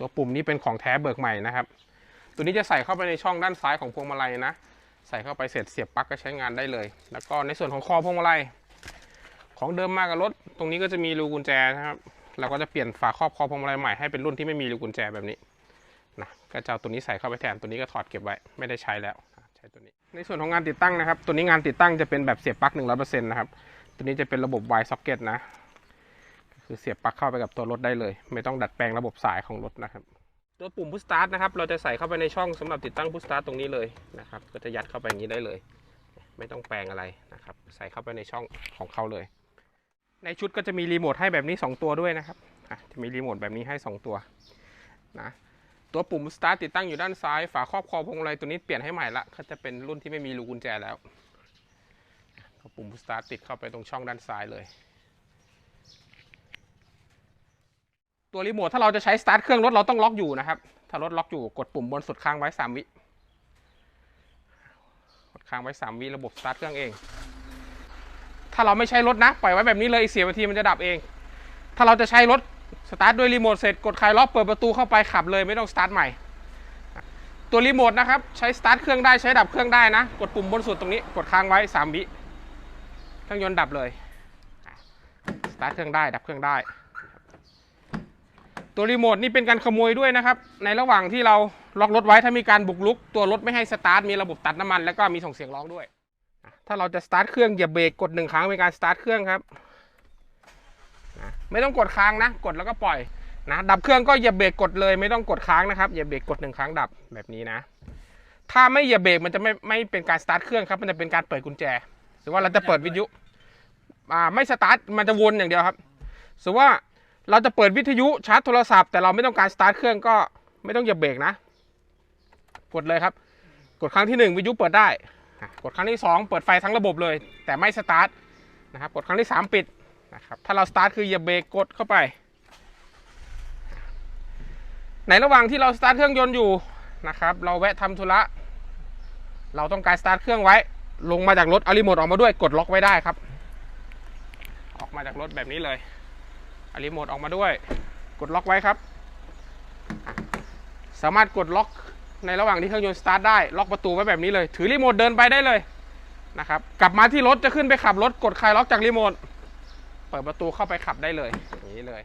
ตัวปุ่มนี้เป็นของแท้เบิกใหม่นะครับ ตัวนี้จะใส่เข้าไปในช่องด้านซ้ายของพวงมาลัยนะ ใส่เข้าไปเสร็จเสียบปลั๊กก็ใช้งานได้เลย แล้วก็ในส่วนของคอพวงมาลัย ของเดิมมากับรถ ตรงนี้ก็จะมีรูกุญแจนะครับ เราก็จะเปลี่ยนฝาครอบคอพวงมาลัยใหม่ให้เป็นรุ่นที่ไม่มีรูกุญแจแบบนี้นะก็จะเอาตัวนี้ใส่เข้าไปแทนตัวนี้ก็ถอดเก็บไว้ไม่ได้ใช้แล้วใช้ตัวนี้ ในส่วนของงานติดตั้งนะครับ ตัวนี้งานติดตั้งจะเป็นแบบเสียบปลั๊ก100%นะครับตัวนี้จะเป็นระบบ Y socket นะ คือเสียบปลั๊กเข้าไปกับตัวรถได้เลย ไม่ต้องดัดแปลงระบบสายของรถนะครับ ตัวปุ่ม push start นะครับเราจะใส่เข้าไปในช่องสำหรับติดตั้ง push start ตรงนี้เลยนะครับก็จะยัดเข้าไปอย่างนี้ได้เลย ไม่ต้องแปลงอะไรนะครับ ใส่เข้าไปในช่องของเขาเลย ในชุดก็จะมีรีโมทให้แบบนี้ 2 ตัวด้วยนะครับจะมีรีโมทแบบนี้ให้ 2 ตัวนะตัวปุ่ม start ติดตั้งอยู่ด้านซ้าย ฝาครอบคอพวงมาลัยตัวนี้เปลี่ยนให้ใหม่ละก็จะเป็นรุ่นที่ไม่มีรูกุญแจแล้ว ปุ่ม start ติดเข้าไปตรงช่องด้านซ้ายเลย ตัวรีโมทถ้าเราจะใช้สตาร์ทเครื่องรถเราต้องล็อกอยู่นะครับ ถ้ารถล็อกอยู่กดปุ่มบนสุดค้างไว้3วิกดค้างไว้3วิระบบสตาร์ทเครื่องเอง ถ้าเราไม่ใช้รถนะปล่อยไว้แบบนี้เลยอีกเสียนาทีมันจะดับเอง ถ้าเราจะใช้รถสตาร์ทด้วยรีโมทเสร็จกดคลายล็อกเปิดประตูเข้าไปขับเลยไม่ต้องสตาร์ทใหม่ตัวรีโมทนะครับใช้สตาร์ทเครื่องได้ใช้ดับเครื่องได้นะ กดปุ่มบนสุดตรงนี้กดค้างไว้3วิเครื่องยนต์ดับเลยสตาร์ทเครื่องได้ดับเครื่องได้ ตัวรีโมทนี่เป็นการขโมยด้วยนะครับ ในระหว่างที่เราล็อกรถไว้ถ้ามีการบุกรุก ตัวรถไม่ให้สตาร์ทมีระบบตัดน้ำมัน แล้วก็มีส่งเสียงร้องด้วย ถ้าเราจะสตาร์ทเครื่องเหยียบเบรกกดหนึ่งครั้งเป็นการสตาร์ทเครื่องครับไม่ต้องกดค้างนะ กดแล้วก็ปล่อยนะดับเครื่องก็เหยียบเบรกกดเลย ไม่ต้องกดค้างนะครับเหยียบเบรกกดหนึ่งครั้งดับแบบนี้นะ ถ้าไม่เหยียบเบรกมันจะไม่ไม่เป็นการสตาร์ทเครื่องครับมันจะเป็นการเปิดกุญแจหรือว่าเราจะเปิดวิทยุอ่าไม่สตาร์ทมันจะวนอย่างเดียวครับสมมติว่า เราจะเปิดวิทยุชาร์จโทรศัพท์แต่เราไม่ต้องการสตาร์ทเครื่องก็ไม่ต้องเหยียบเบรกนะ กดเลยครับ กดครั้งที่หนึ่งวิทยุเปิดได้ กดครั้งที่ 2 เปิดไฟทั้งระบบเลย แต่ไม่สตาร์ทนะครับกดครั้งที่ 3 ปิดนะครับถ้าเราสตาร์ทคือเหยียบเบรกกดเข้าไป ในระหว่างที่เราสตาร์ทเครื่องยนต์อยู่นะครับเราแวะทำธุระเราต้องการสตาร์ทเครื่องไว้ ลงมาจากรถเอารีโมทออกมาด้วยกดล็อกไว้ได้ครับ ออกมาจากรถแบบนี้เลย อารีโมทออกมาด้วย กดล็อกไว้ครับ สามารถกดล็อกในระหว่างที่เครื่องยนต์สตาร์ทได้ ล็อกประตูไว้แบบนี้เลย ถือรีโมทเดินไปได้เลยนะครับ กลับมาที่รถจะขึ้นไปขับรถ กดคลายล็อกจากรีโมท เปิดประตูเข้าไปขับได้เลย อย่างนี้เลย